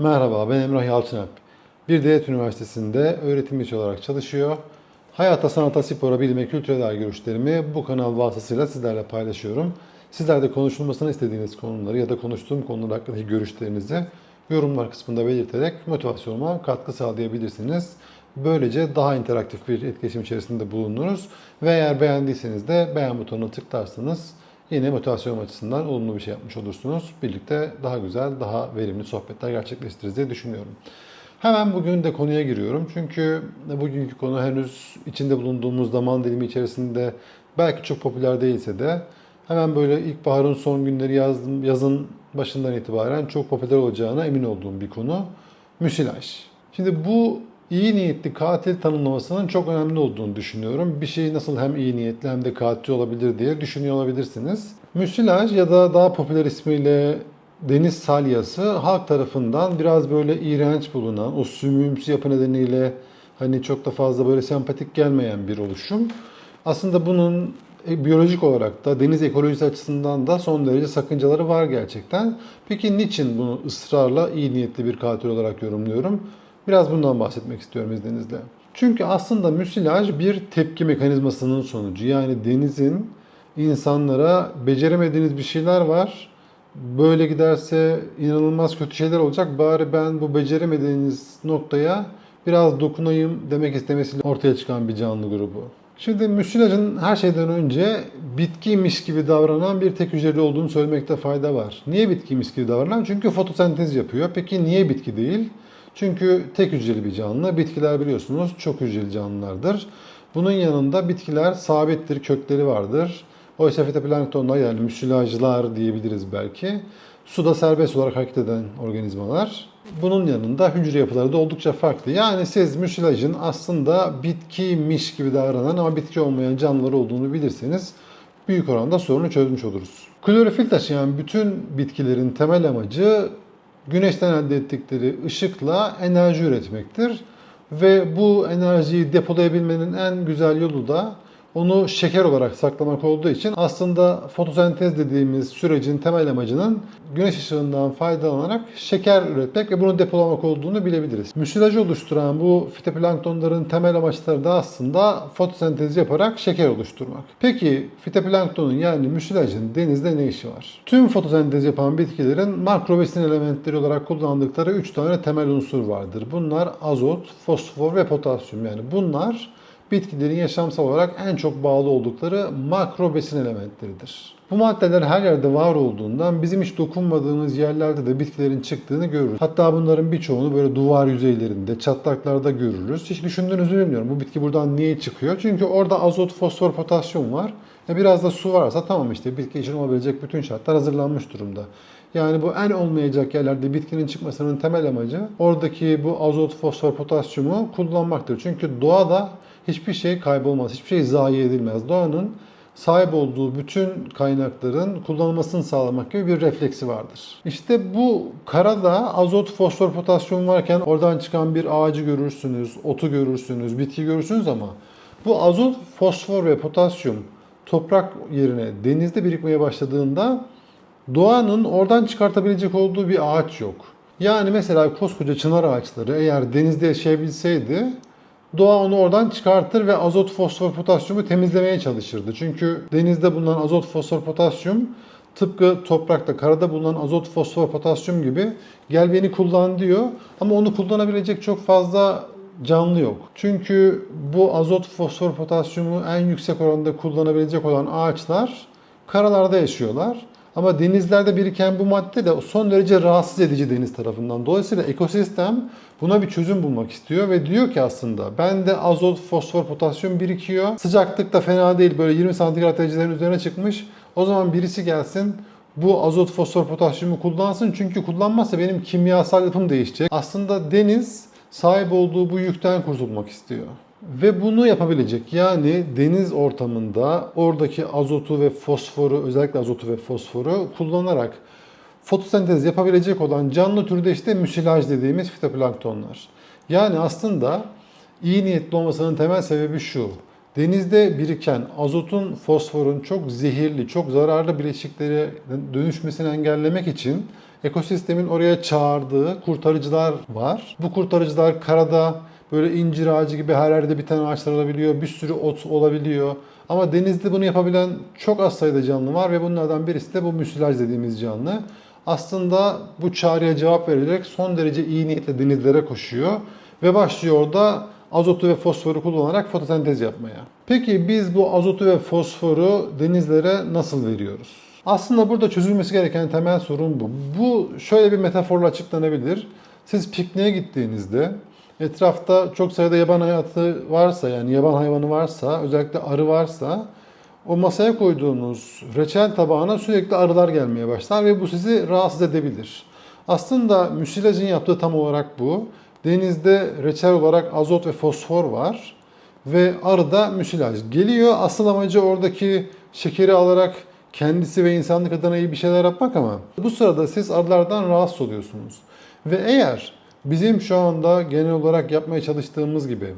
Merhaba, ben Emrah Yalçınalp. Bir devlet üniversitesinde öğretim üyesi olarak çalışıyor. Hayata, sanata, spora, bilime, kültüre dair görüşlerimi bu kanal vasıtasıyla sizlerle paylaşıyorum. Sizler de konuşulmasını istediğiniz konuları ya da konuştuğum konular hakkındaki görüşlerinizi yorumlar kısmında belirterek motivasyonuma katkı sağlayabilirsiniz. Böylece daha interaktif bir etkileşim içerisinde bulunuruz. Ve eğer beğendiyseniz de beğen butonuna tıklarsanız yine motivasyon açısından olumlu bir şey yapmış olursunuz. Birlikte daha güzel, daha verimli sohbetler gerçekleştiririz diye düşünüyorum. Hemen bugün de konuya giriyorum. Çünkü bugünkü konu henüz içinde bulunduğumuz zaman dilimi içerisinde belki çok popüler değilse de hemen böyle ilkbaharın son günleri yazdım, yazın başından itibaren çok popüler olacağına emin olduğum bir konu. Müsilaj. Şimdi bu iyi niyetli katil tanımlamasının çok önemli olduğunu düşünüyorum. Bir şey nasıl hem iyi niyetli hem de katil olabilir diye düşünüyor olabilirsiniz. Müsilaj ya da daha popüler ismiyle deniz salyası halk tarafından biraz böyle iğrenç bulunan, o sümüğümsü yapı nedeniyle hani çok da fazla böyle sempatik gelmeyen bir oluşum. Aslında bunun e, biyolojik olarak da deniz ekolojisi açısından da son derece sakıncaları var gerçekten. Peki niçin bunu ısrarla iyi niyetli bir katil olarak yorumluyorum? Biraz bundan bahsetmek istiyorum izninizle. Çünkü aslında müsilaj bir tepki mekanizmasının sonucu. Yani denizin insanlara beceremediğiniz bir şeyler var. Böyle giderse inanılmaz kötü şeyler olacak. Bari ben bu beceremediğiniz noktaya biraz dokunayım demek istemesiyle ortaya çıkan bir canlı grubu. Şimdi müsilajın her şeyden önce bitkiymiş gibi davranan bir tek hücreli olduğunu söylemekte fayda var. Niye bitkiymiş gibi davranan? Çünkü fotosentez yapıyor. Peki niye bitki değil? Çünkü tek hücreli bir canlı. Bitkiler biliyorsunuz çok hücreli canlılardır. Bunun yanında bitkiler sabittir, kökleri vardır. Oysa fitoplanktonlar yani müsilajlar diyebiliriz belki. Suda serbest olarak hareket eden organizmalar. Bunun yanında hücre yapıları da oldukça farklı. Yani siz müsilajın aslında bitkiymiş gibi davranan ama bitki olmayan canlılar olduğunu bilirseniz büyük oranda sorunu çözmüş oluruz. Klorofil taşıyan bütün bitkilerin temel amacı güneşten elde ettikleri ışıkla enerji üretmektir. Ve bu enerjiyi depolayabilmenin en güzel yolu da onu şeker olarak saklamak olduğu için aslında fotosentez dediğimiz sürecin temel amacının güneş ışığından faydalanarak şeker üretmek ve bunu depolamak olduğunu bilebiliriz. Müsilajı oluşturan bu fitoplanktonların temel amaçları da aslında fotosentez yaparak şeker oluşturmak. Peki fitoplanktonun yani müsilajın denizde ne işi var? Tüm fotosentez yapan bitkilerin makro besin elementleri olarak kullandıkları 3 tane temel unsur vardır. Bunlar azot, fosfor ve potasyum. Yani bunlar bitkilerin yaşamsal olarak en çok bağlı oldukları makro besin elementleridir. Bu maddeler her yerde var olduğundan bizim hiç dokunmadığımız yerlerde de bitkilerin çıktığını görürüz. Hatta bunların birçoğunu böyle duvar yüzeylerinde, çatlaklarda görürüz. Hiç düşündüğünüzü bilmiyorum. Bu bitki buradan niye çıkıyor? Çünkü orada azot, fosfor, potasyum var. E biraz da su varsa tamam işte bitki için olabilecek bütün şartlar hazırlanmış durumda. Yani bu en olmayacak yerlerde bitkinin çıkmasının temel amacı oradaki bu azot, fosfor, potasyumu kullanmaktır. Çünkü doğada hiçbir şey kaybolmaz, hiçbir şey zayi edilmez. Doğanın sahip olduğu bütün kaynakların kullanılmasını sağlamak gibi bir refleksi vardır. İşte bu karada azot, fosfor, potasyum varken oradan çıkan bir ağacı görürsünüz, otu görürsünüz, bitki görürsünüz ama bu azot, fosfor ve potasyum toprak yerine denizde birikmeye başladığında doğanın oradan çıkartabilecek olduğu bir ağaç yok. Yani mesela koskoca çınar ağaçları eğer denizde yaşayabilseydi doğa onu oradan çıkartır ve azot, fosfor, potasyumu temizlemeye çalışırdı. Çünkü denizde bulunan azot, fosfor, potasyum tıpkı toprakta, karada bulunan azot, fosfor, potasyum gibi gel beni kullan diyor. Ama onu kullanabilecek çok fazla canlı yok. Çünkü bu azot, fosfor, potasyumu en yüksek oranda kullanabilecek olan ağaçlar karalarda yaşıyorlar. Ama denizlerde biriken bu madde de son derece rahatsız edici deniz tarafından. Dolayısıyla ekosistem buna bir çözüm bulmak istiyor ve diyor ki aslında bende azot, fosfor, potasyum birikiyor. Sıcaklık da fena değil böyle 20 santigrat derecelerin üzerine çıkmış. O zaman birisi gelsin bu azot, fosfor, potasyumu kullansın. Çünkü kullanmazsa benim kimyasal yapım değişecek. Aslında deniz sahip olduğu bu yükten kurtulmak istiyor. Ve bunu yapabilecek yani deniz ortamında oradaki azotu ve fosforu özellikle azotu ve fosforu kullanarak fotosentez yapabilecek olan canlı türde işte müsilaj dediğimiz fitoplanktonlar. Yani aslında iyi niyetli olmasının temel sebebi şu. Denizde biriken azotun, fosforun çok zehirli, çok zararlı bileşiklere dönüşmesini engellemek için ekosistemin oraya çağırdığı kurtarıcılar var. Bu kurtarıcılar karada böyle incir ağacı gibi her yerde biten ağaçlar olabiliyor. Bir sürü ot olabiliyor. Ama denizde bunu yapabilen çok az sayıda canlı var ve bunlardan birisi de bu müsilaj dediğimiz canlı. Aslında bu çağrıya cevap vererek son derece iyi niyetle denizlere koşuyor ve başlıyor orada azotu ve fosforu kullanarak fotosentez yapmaya. Peki biz bu azotu ve fosforu denizlere nasıl veriyoruz? Aslında burada çözülmesi gereken temel sorun bu. Bu şöyle bir metaforla açıklanabilir. Siz pikniğe gittiğinizde etrafta çok sayıda yaban hayatı varsa yani yaban hayvanı varsa özellikle arı varsa o masaya koyduğunuz reçel tabağına sürekli arılar gelmeye başlar ve bu sizi rahatsız edebilir. Aslında müsilajın yaptığı tam olarak bu. Denizde reçel olarak azot ve fosfor var ve arıda müsilaj geliyor. Asıl amacı oradaki şekeri alarak kendisi ve insanlık adına iyi bir şeyler yapmak ama bu sırada siz arılardan rahatsız oluyorsunuz. Ve eğer bizim şu anda genel olarak yapmaya çalıştığımız gibi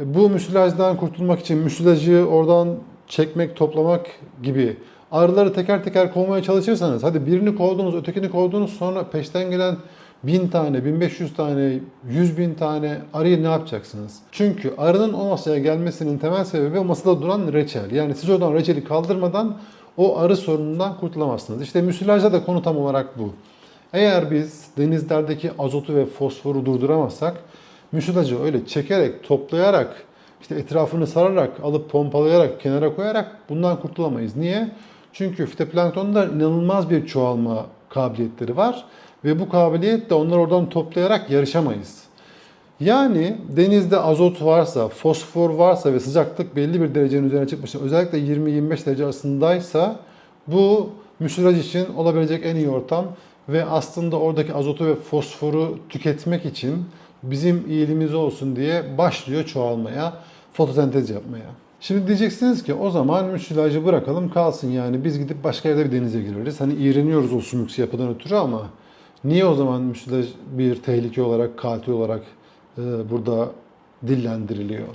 e, bu müsilajdan kurtulmak için müsilajı oradan çekmek, toplamak gibi arıları teker teker kovmaya çalışırsanız hadi birini kovdunuz, ötekini kovdunuz sonra peşten gelen 1000 tane, 1500 tane, 100 bin tane arıyı ne yapacaksınız? Çünkü arının o masaya gelmesinin temel sebebi o masada duran reçel. Yani siz oradan reçeli kaldırmadan o arı sorunundan kurtulamazsınız. İşte müsilajda da konu tam olarak bu. Eğer biz denizlerdeki azotu ve fosforu durduramazsak müsilajı öyle çekerek, toplayarak, işte etrafını sararak, alıp pompalayarak, kenara koyarak bundan kurtulamayız. Niye? Çünkü fitoplanktonda inanılmaz bir çoğalma kabiliyetleri var ve bu kabiliyetle onları oradan toplayarak yarışamayız. Yani denizde azot varsa, fosfor varsa ve sıcaklık belli bir derecenin üzerine çıkmışsa, özellikle 20-25 derece arasındaysa bu müsilaj için olabilecek en iyi ortam ve aslında oradaki azotu ve fosforu tüketmek için bizim iyiliğimiz olsun diye başlıyor çoğalmaya, fotosentez yapmaya. Şimdi diyeceksiniz ki o zaman müsilajı bırakalım kalsın yani biz gidip başka yerde bir denize gireriz. Hani iğreniyoruz o sümüksü yapıdan ötürü ama niye o zaman müsilaj bir tehlike olarak, katil olarak e, burada dillendiriliyor?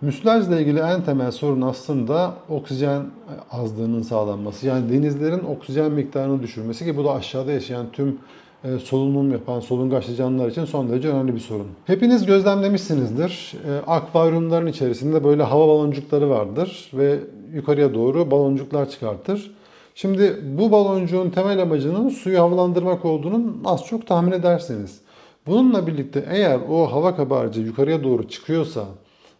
Müsilajla ilgili en temel sorun aslında oksijen azlığının sağlanması. Yani denizlerin oksijen miktarını düşürmesi ki bu da aşağıda yaşayan tüm e, solunum yapan solungaçlı canlılar için son derece önemli bir sorun. Hepiniz gözlemlemişsinizdir. E, akvaryumların içerisinde böyle hava baloncukları vardır ve yukarıya doğru baloncuklar çıkartır. Şimdi bu baloncuğun temel amacının suyu havalandırmak olduğunun az çok tahmin edersiniz. Bununla birlikte eğer o hava kabarcığı yukarıya doğru çıkıyorsa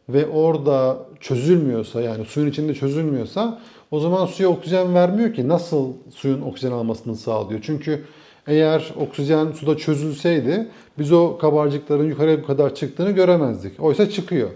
ve orada çözülmüyorsa yani suyun içinde çözülmüyorsa o zaman suya oksijen vermiyor ki nasıl suyun oksijen almasını sağlıyor. Çünkü eğer oksijen suda çözülseydi biz o kabarcıkların yukarıya kadar çıktığını göremezdik. Oysa çıkıyor.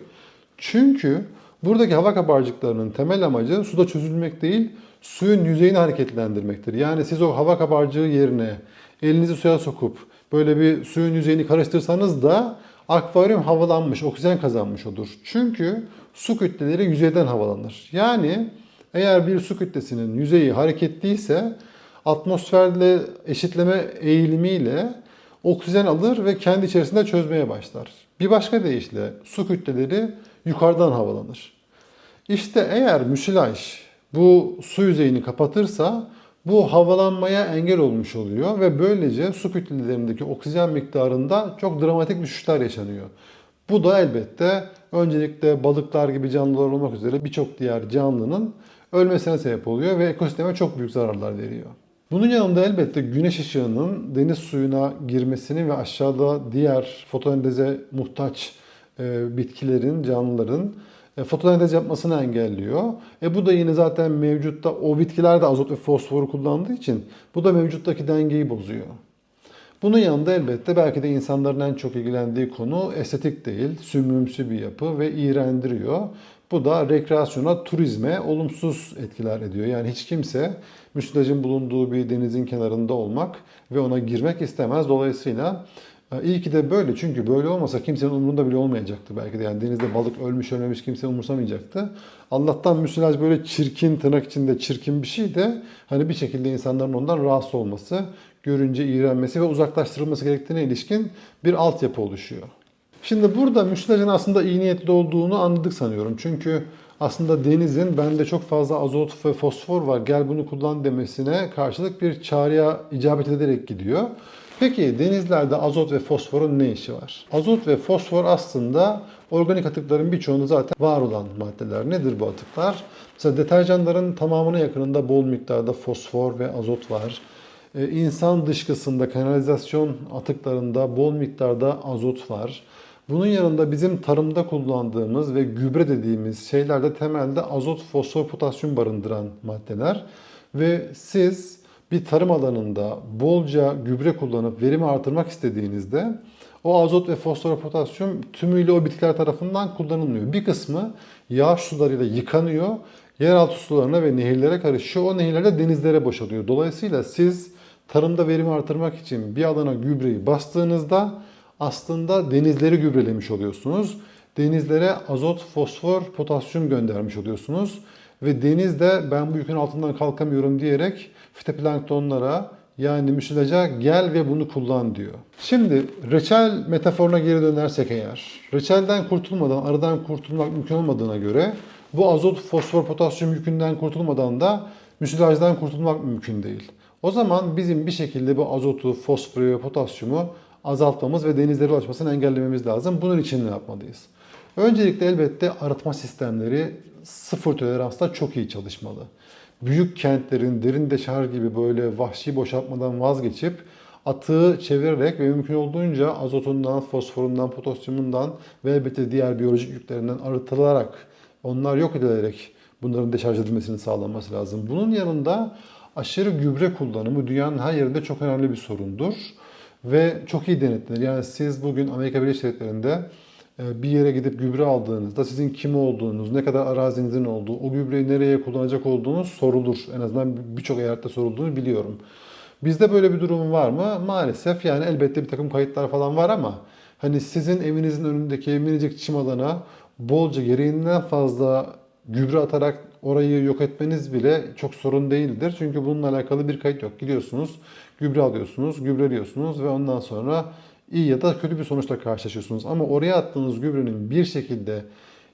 Çünkü buradaki hava kabarcıklarının temel amacı suda çözülmek değil, suyun yüzeyini hareketlendirmektir. Yani siz o hava kabarcığı yerine elinizi suya sokup böyle bir suyun yüzeyini karıştırsanız da akvaryum havalanmış, oksijen kazanmış olur. Çünkü su kütleleri yüzeyden havalanır. Yani eğer bir su kütlesinin yüzeyi hareketliyse atmosferle eşitleme eğilimiyle oksijen alır ve kendi içerisinde çözmeye başlar. Bir başka deyişle su kütleleri yukarıdan havalanır. İşte eğer müsilaj bu su yüzeyini kapatırsa bu havalanmaya engel olmuş oluyor ve böylece su kütlelerindeki oksijen miktarında çok dramatik düşüşler yaşanıyor. Bu da elbette öncelikle balıklar gibi canlılar olmak üzere birçok diğer canlının ölmesine sebep oluyor ve ekosisteme çok büyük zararlar veriyor. Bunun yanında elbette güneş ışığının deniz suyuna girmesini ve aşağıda diğer fotosenteze muhtaç e, bitkilerin, canlıların e, fotosentez yapmasını engelliyor. E bu da yine zaten mevcutta o bitkiler de azot ve fosforu kullandığı için bu da mevcuttaki dengeyi bozuyor. Bunun yanında elbette belki de insanların en çok ilgilendiği konu estetik değil, sümrümsü bir yapı ve iğrendiriyor. Bu da rekreasyona, turizme olumsuz etkiler ediyor. Yani hiç kimse müsilajın bulunduğu bir denizin kenarında olmak ve ona girmek istemez. Dolayısıyla iyi ki de böyle çünkü böyle olmasa kimsenin umurunda bile olmayacaktı belki de. Yani denizde balık ölmüş ölmemiş kimse umursamayacaktı. Allah'tan müsilaj böyle çirkin, tırnak içinde çirkin bir şey de hani bir şekilde insanların ondan rahatsız olması, görünce iğrenmesi ve uzaklaştırılması gerektiğine ilişkin bir altyapı oluşuyor. Şimdi burada müsilajın aslında iyi niyetli olduğunu anladık sanıyorum. Çünkü aslında denizin bende çok fazla azot ve fosfor var gel bunu kullan demesine karşılık bir çağrıya icabet ederek gidiyor. Peki denizlerde azot ve fosforun ne işi var? Azot ve fosfor aslında organik atıkların birçoğunda zaten var olan maddeler. Nedir bu atıklar? Mesela deterjanların tamamına yakınında bol miktarda fosfor ve azot var. Ee, İnsan dışkısında, kanalizasyon atıklarında bol miktarda azot var. Bunun yanında bizim tarımda kullandığımız ve gübre dediğimiz şeylerde temelde azot, fosfor, potasyum barındıran maddeler. Ve siz bir tarım alanında bolca gübre kullanıp verimi artırmak istediğinizde o azot ve fosfor, potasyum tümüyle o bitkiler tarafından kullanılmıyor. Bir kısmı yağış sularıyla yıkanıyor, yeraltı sularına ve nehirlere karışıyor. O nehirlerde denizlere boşalıyor. Dolayısıyla siz tarımda verimi artırmak için bir alana gübreyi bastığınızda aslında denizleri gübrelemiş oluyorsunuz. Denizlere azot, fosfor, potasyum göndermiş oluyorsunuz. Ve denizde ben bu yükün altından kalkamıyorum diyerek fitoplanktonlara yani müsilaca gel ve bunu kullan diyor. Şimdi reçel metaforuna geri dönersek eğer, reçelden kurtulmadan, arıdan kurtulmak mümkün olmadığına göre bu azot, fosfor, potasyum yükünden kurtulmadan da müsilajdan kurtulmak mümkün değil. O zaman bizim bir şekilde bu azotu, fosforu ve potasyumu azaltmamız ve denizlere ulaşmasını engellememiz lazım. Bunun için ne yapmalıyız? Öncelikle elbette arıtma sistemleri sıfır toleransla çok iyi çalışmalı. Büyük kentlerin derin deşarj gibi böyle vahşi boşaltmadan vazgeçip atığı çevirerek ve mümkün olduğunca azotundan, fosforundan, potasyumundan ve elbette diğer biyolojik yüklerinden arıtılarak onlar yok edilerek bunların deşarj edilmesini sağlanması lazım. Bunun yanında aşırı gübre kullanımı dünyanın her yerinde çok önemli bir sorundur ve çok iyi denetlenir. Yani siz bugün Amerika Birleşik Devletleri'nde bir yere gidip gübre aldığınızda sizin kim olduğunuz, ne kadar arazinizin olduğu, o gübreyi nereye kullanacak olduğunuz sorulur. En azından birçok eyalette sorulduğunu biliyorum. Bizde böyle bir durum var mı? Maalesef yani elbette bir takım kayıtlar falan var ama hani sizin evinizin önündeki minicik çim alana bolca gereğinden fazla gübre atarak orayı yok etmeniz bile çok sorun değildir. Çünkü bununla alakalı bir kayıt yok. Gidiyorsunuz, gübre alıyorsunuz, gübreliyorsunuz ve ondan sonra iyi ya da kötü bir sonuçla karşılaşıyorsunuz. Ama oraya attığınız gübrenin bir şekilde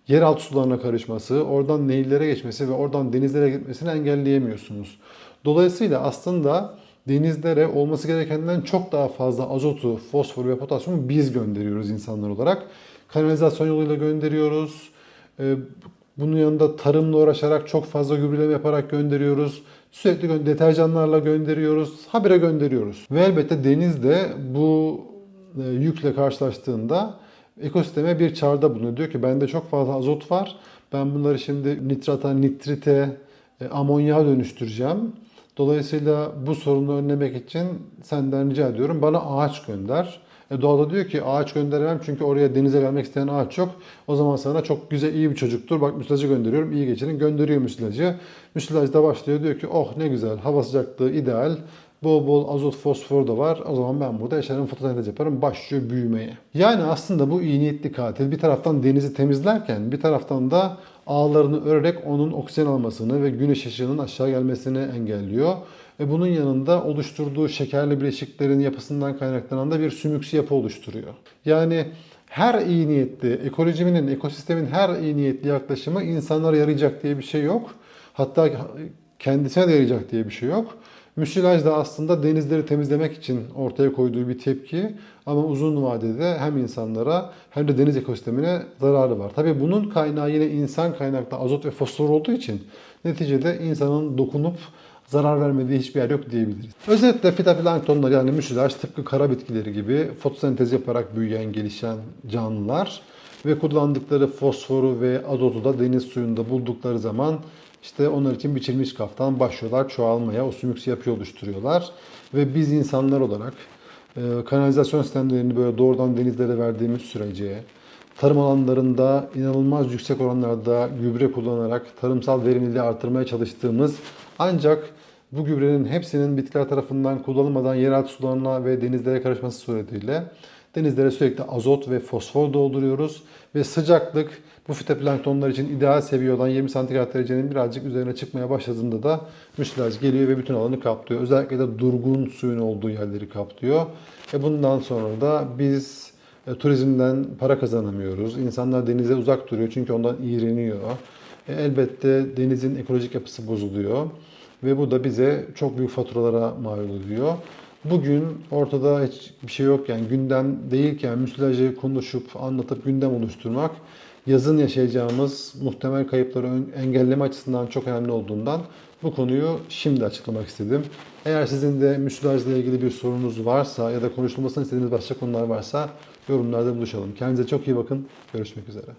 yeraltı sularına karışması, oradan nehirlere geçmesi ve oradan denizlere gitmesini engelleyemiyorsunuz. Dolayısıyla aslında denizlere olması gerekenden çok daha fazla azotu, fosforu ve potasyumu biz gönderiyoruz insanlar olarak. Kanalizasyon yoluyla gönderiyoruz. Ee, bunun yanında tarımla uğraşarak çok fazla gübreleme yaparak gönderiyoruz. Sürekli deterjanlarla gönderiyoruz. Habire gönderiyoruz. Ve elbette deniz de bu yükle karşılaştığında ekosisteme bir çağrıda bulunuyor. Diyor ki bende çok fazla azot var. Ben bunları şimdi nitrata, nitrite, e, amonyağa dönüştüreceğim. Dolayısıyla bu sorunu önlemek için senden rica ediyorum bana ağaç gönder. E doğada diyor ki ağaç gönderemem çünkü oraya denize gelmek isteyen ağaç yok. O zaman sana çok güzel iyi bir çocuktur. Bak müsilajı gönderiyorum iyi geçirin. Gönderiyor müsilajı. Müsilaj da başlıyor diyor ki oh ne güzel hava sıcaklığı ideal. Bol bol azot fosfor da var. O zaman ben burada yaşarım fotosentez yaparım. Başlıyor büyümeye. Yani aslında bu iyi niyetli katil bir taraftan denizi temizlerken bir taraftan da ağlarını örerek onun oksijen almasını ve güneş ışığının aşağı gelmesini engelliyor. Ve bunun yanında oluşturduğu şekerli bileşiklerin yapısından kaynaklanan da bir sümüksü yapı oluşturuyor. Yani her iyi niyetli, ekolojinin, ekosistemin her iyi niyetli yaklaşımı insanlara yarayacak diye bir şey yok. Hatta kendisine de yarayacak diye bir şey yok. Müsilaj da aslında denizleri temizlemek için ortaya koyduğu bir tepki ama uzun vadede hem insanlara hem de deniz ekosistemine zararı var. Tabii bunun kaynağı yine insan kaynaklı azot ve fosfor olduğu için neticede insanın dokunup zarar vermediği hiçbir yer yok diyebiliriz. Özetle fitoplanktonlar yani müsilaj tıpkı kara bitkileri gibi fotosentez yaparak büyüyen, gelişen canlılar ve kullandıkları fosforu ve azotu da deniz suyunda buldukları zaman işte onlar için biçilmiş kaftan başlıyorlar çoğalmaya, o sümüksü yapı oluşturuyorlar. Ve biz insanlar olarak e, kanalizasyon sistemlerini böyle doğrudan denizlere verdiğimiz sürece, tarım alanlarında inanılmaz yüksek oranlarda gübre kullanarak tarımsal verimliliği artırmaya çalıştığımız ancak bu gübrenin hepsinin bitkiler tarafından kullanılmadan yeraltı sularına ve denizlere karışması suretiyle denizlere sürekli azot ve fosfor dolduruyoruz ve sıcaklık bu fitoplanktonlar için ideal seviye olan 20 santigrat derecenin birazcık üzerine çıkmaya başladığında da müsilaj geliyor ve bütün alanı kaplıyor. Özellikle de durgun suyun olduğu yerleri kaplıyor. Ve bundan sonra da biz e, turizmden para kazanamıyoruz. İnsanlar denize uzak duruyor çünkü ondan iğreniyor. E, elbette denizin ekolojik yapısı bozuluyor ve bu da bize çok büyük faturalara mal oluyor. Bugün ortada hiçbir şey yokken, gündem değilken müsilajı konuşup, anlatıp gündem oluşturmak yazın yaşayacağımız muhtemel kayıpları engelleme açısından çok önemli olduğundan bu konuyu şimdi açıklamak istedim. Eğer sizin de müsilajla ilgili bir sorunuz varsa ya da konuşulmasını istediğiniz başka konular varsa yorumlarda buluşalım. Kendinize çok iyi bakın. Görüşmek üzere.